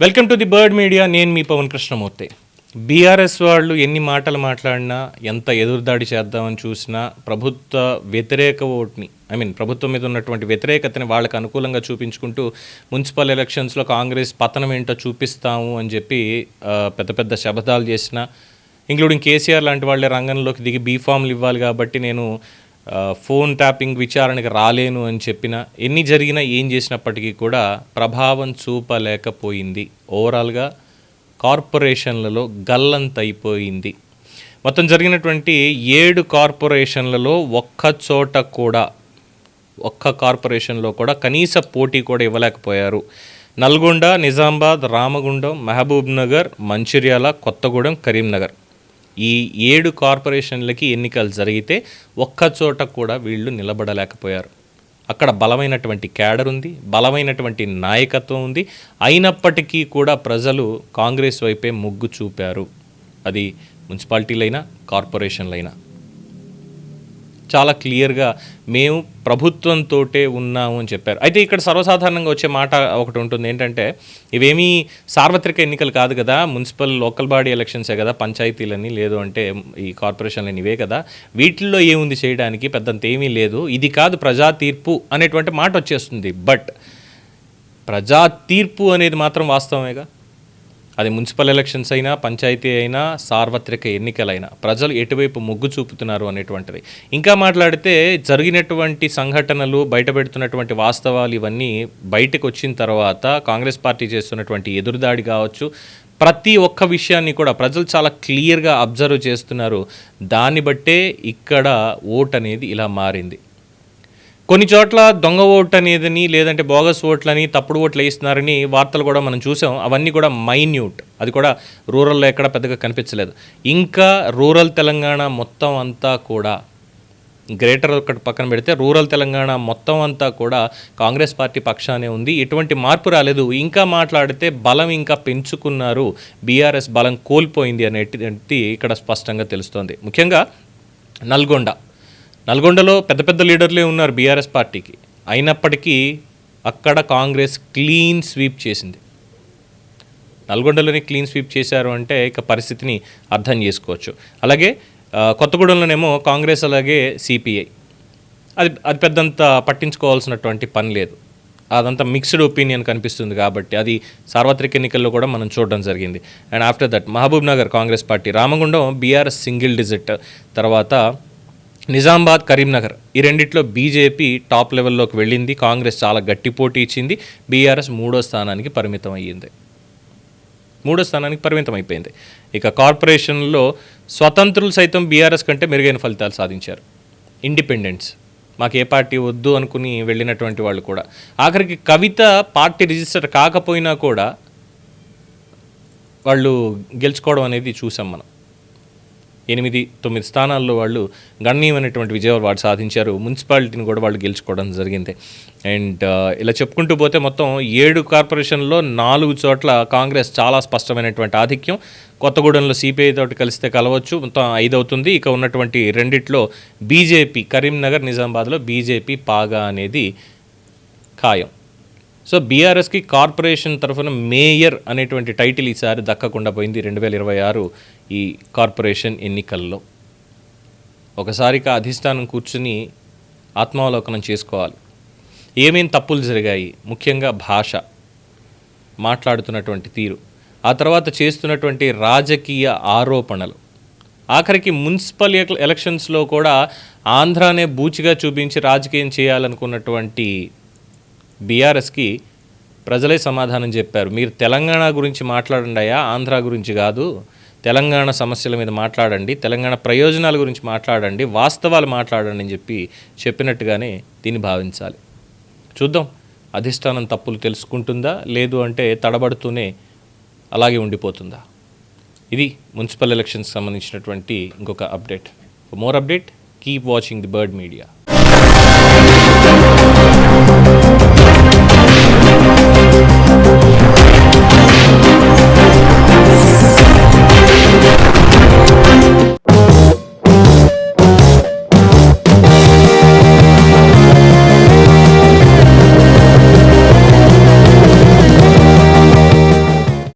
Welcome to the Bird Media. నేను మీ Pawan Krishnamurthy. BRS వాళ్ళు ఎన్ని మాటలు మాట్లాడినా ఎంత ఎదురుదాడి చేద్దామని చూసినా ప్రభుత్వ వ్యతిరేక ఓట్ని ఐ మీన్ ప్రభుత్వం మీద ఉన్నటువంటి వ్యతిరేకతని వాళ్ళకి అనుకూలంగా చూపించుకుంటూ మున్సిపల్ ఎలక్షన్స్లో కాంగ్రెస్ పతనం ఏంటో చూపిస్తాము అని చెప్పి పెద్ద పెద్ద శబదాలు చేసిన ఇంక్లూడింగ్ కేసీఆర్ లాంటి వాళ్ళే రంగంలోకి దిగి బీఫామ్లు ఇవ్వాలి కాబట్టి నేను ఫోన్ ట్యాపింగ్ విచారణకి రాలేను అని చెప్పిన ఎన్ని జరిగినా ఏం చేసినప్పటికీ కూడా ప్రభావం చూపలేకపోయింది. ఓవరాల్గా కార్పొరేషన్లలో గల్లంతైపోయింది మొత్తం జరిగినటువంటి ఏడు కార్పొరేషన్లలో ఒక్క చోట కూడా ఒక్క కార్పొరేషన్లో కూడా కనీస పోటీ కూడా ఇవ్వలేకపోయారు. నల్గొండ నిజామాబాద్ రామగుండం మహబూబ్ నగర్ మంచిర్యాల కొత్తగూడెం కరీంనగర్. ఈ ఏడు కార్పొరేషన్లకి ఎన్నికలు జరిగితే ఒక్క చోట కూడా వీళ్ళు నిలబడలేకపోయారు. అక్కడ బలమైనటువంటి క్యాడర్ ఉంది బలమైనటువంటి నాయకత్వం ఉంది. అయినప్పటికీ కూడా ప్రజలు కాంగ్రెస్ వైపే మొగ్గు చూపారు. అది మున్సిపాలిటీలైనా కార్పొరేషన్లైనా. చాలా క్లియర్గా మేము ప్రభుత్వంతోటే ఉన్నాము అని చెప్పారు. అయితే ఇక్కడ సర్వసాధారణంగా వచ్చే మాట ఒకటి ఉంటుంది. ఏంటంటే ఇవేమీ సార్వత్రిక ఎన్నికలు కాదు కదా మున్సిపల్ లోకల్ బాడీ ఎలక్షన్సే కదా పంచాయతీలని లేదు అంటే ఈ కార్పొరేషన్లని ఇవే కదా. వీటిల్లో ఏముంది చేయడానికి? పెద్దంత ఏమీ లేదు. ఇది కాదు ప్రజా తీర్పు అనేటువంటి మాట వచ్చేస్తుంది. బట్ ప్రజా తీర్పు అనేది మాత్రం వాస్తవమేగా? అది మున్సిపల్ ఎలక్షన్స్ అయినా పంచాయతీ అయినా సార్వత్రిక ఎన్నికలైనా. ప్రజలు ఎటువైపు మొగ్గు చూపుతున్నారు అనేటువంటిది. ఇంకా మాట్లాడితే జరిగినటువంటి సంఘటనలు బయటపెడుతున్నటువంటి వాస్తవాలు ఇవన్నీ బయటకు వచ్చిన తర్వాత కాంగ్రెస్ పార్టీ చేస్తున్నటువంటి ఎదురుదాడి కావచ్చు ప్రతి ఒక్క విషయాన్ని కూడా ప్రజలు చాలా క్లియర్గా అబ్జర్వ్ చేస్తున్నారు. దాన్ని బట్టే ఇక్కడ ఓట్ అనేది ఇలా మారింది. కొన్ని చోట్ల దొంగ ఓట్ అనేదని లేదంటే బోగస్ ఓట్లని తప్పుడు ఓట్లు వేస్తున్నారని వార్తలు కూడా మనం చూసాం. అవన్నీ కూడా మైన్యూట్. అది కూడా రూరల్లో ఎక్కడ పెద్దగా కనిపించలేదు. ఇంకా రూరల్ తెలంగాణ మొత్తం అంతా కూడా గ్రేటర్ ఒకటి పక్కన పెడితే రూరల్ తెలంగాణ మొత్తం అంతా కూడా కాంగ్రెస్ పార్టీ పక్షానే ఉంది. ఎటువంటి మార్పు రాలేదు. ఇంకా మాట్లాడితే బలం ఇంకా పెంచుకున్నారు బీఆర్ఎస్ బలం కోల్పోయింది అనేటి ఇక్కడ స్పష్టంగా తెలుస్తోంది. ముఖ్యంగా నల్గొండ. నల్గొండలో పెద్ద పెద్ద లీడర్లే ఉన్నారు బీఆర్ఎస్ పార్టీకి. అయినప్పటికీ అక్కడ కాంగ్రెస్ క్లీన్ స్వీప్ చేసింది. నల్గొండలోనే క్లీన్ స్వీప్ చేశారు అంటే ఇక పరిస్థితిని అర్థం చేసుకోవచ్చు. అలాగే కొత్తగూడెంలోనేమో కాంగ్రెస్ అలాగే సిపిఐ. అది అది పెద్దంత పట్టించుకోవాల్సినటువంటి పని లేదు. అదంతా మిక్స్డ్ ఒపీనియన్ కనిపిస్తుంది కాబట్టి అది సార్వత్రిక ఎన్నికల్లో కూడా మనం చూడడం జరిగింది. And after that Mahabubnagar Congress party Ramagundam BRS single digit తర్వాత నిజామాబాద్ కరీంనగర్ ఈ రెండిట్లో బీజేపీ టాప్ లెవెల్లోకి వెళ్ళింది. కాంగ్రెస్ చాలా గట్టి పోటీ ఇచ్చింది. బీఆర్ఎస్ మూడో స్థానానికి పరిమితం అయ్యింది మూడో స్థానానికి పరిమితం అయిపోయింది ఇక కార్పొరేషన్లో స్వతంత్రులు సైతం బీఆర్ఎస్ కంటే మెరుగైన ఫలితాలు సాధించారు. ఇండిపెండెన్స్ మాకు ఏ పార్టీ వద్దు అనుకుని వెళ్ళినటువంటి వాళ్ళు కూడా. ఆఖరికి కవిత పార్టీ రిజిస్టర్ కాకపోయినా కూడా వాళ్ళు గెలుచుకోవడం అనేది చూసాం మనం. ఎనిమిది తొమ్మిది స్థానాల్లో వాళ్ళు గణనీయమైనటువంటి విజయాలు వాళ్ళు సాధించారు. మున్సిపాలిటీని కూడా వాళ్ళు గెలుచుకోవడం జరిగింది. అండ్ ఇలా చెప్పుకుంటూ పోతే మొత్తం ఏడు కార్పొరేషన్లో నాలుగు చోట్ల కాంగ్రెస్ చాలా స్పష్టమైనటువంటి ఆధిక్యం. కొత్తగూడెంలో సిపిఐ తోటి కలిస్తే కలవచ్చు మొత్తం ఐదు అవుతుంది ఇక ఉన్నటువంటి రెండిట్లో బీజేపీ కరీంనగర్ నిజామాబాద్లో బీజేపీ పాగా అనేది ఖాయం. సో బీఆర్ఎస్కి కార్పొరేషన్ తరఫున మేయర్ అనేటువంటి టైటిల్ ఈసారి దక్కకుండా పోయింది రెండు వేల ఇరవై ఆరు ఈ కార్పొరేషన్ ఎన్నికల్లో. ఒకసారిగా అధిష్టానం కూర్చుని ఆత్మావలోకనం చేసుకోవాలి. ఏమేం తప్పులు జరిగాయి? ముఖ్యంగా భాష మాట్లాడుతున్నటువంటి తీరు ఆ తర్వాత చేస్తున్నటువంటి రాజకీయ ఆరోపణలు. ఆఖరికి మున్సిపల్ ఎలక్షన్స్లో కూడా ఆంధ్రానే బూచిగా చూపించి రాజకీయం చేయాలనుకున్నటువంటి బీఆర్ఎస్కి ప్రజలే సమాధానం చెప్పారు. మీరు తెలంగాణ గురించి మాట్లాడండి అయ్యా ఆంధ్ర గురించి కాదు. తెలంగాణ సమస్యల మీద మాట్లాడండి తెలంగాణ ప్రయోజనాల గురించి మాట్లాడండి వాస్తవాలు మాట్లాడండి అని చెప్పి చెప్పినట్టుగానే దీన్ని భావించాలి. చూద్దాం అధిష్టానం తప్పులు తెలుసుకుంటుందా లేదు అంటే తడబడుతూనే అలాగే ఉండిపోతుందా? ఇది మున్సిపల్ ఎలక్షన్స్ సంబంధించినటువంటి ఇంకొక update. More update keep watching the Bird Media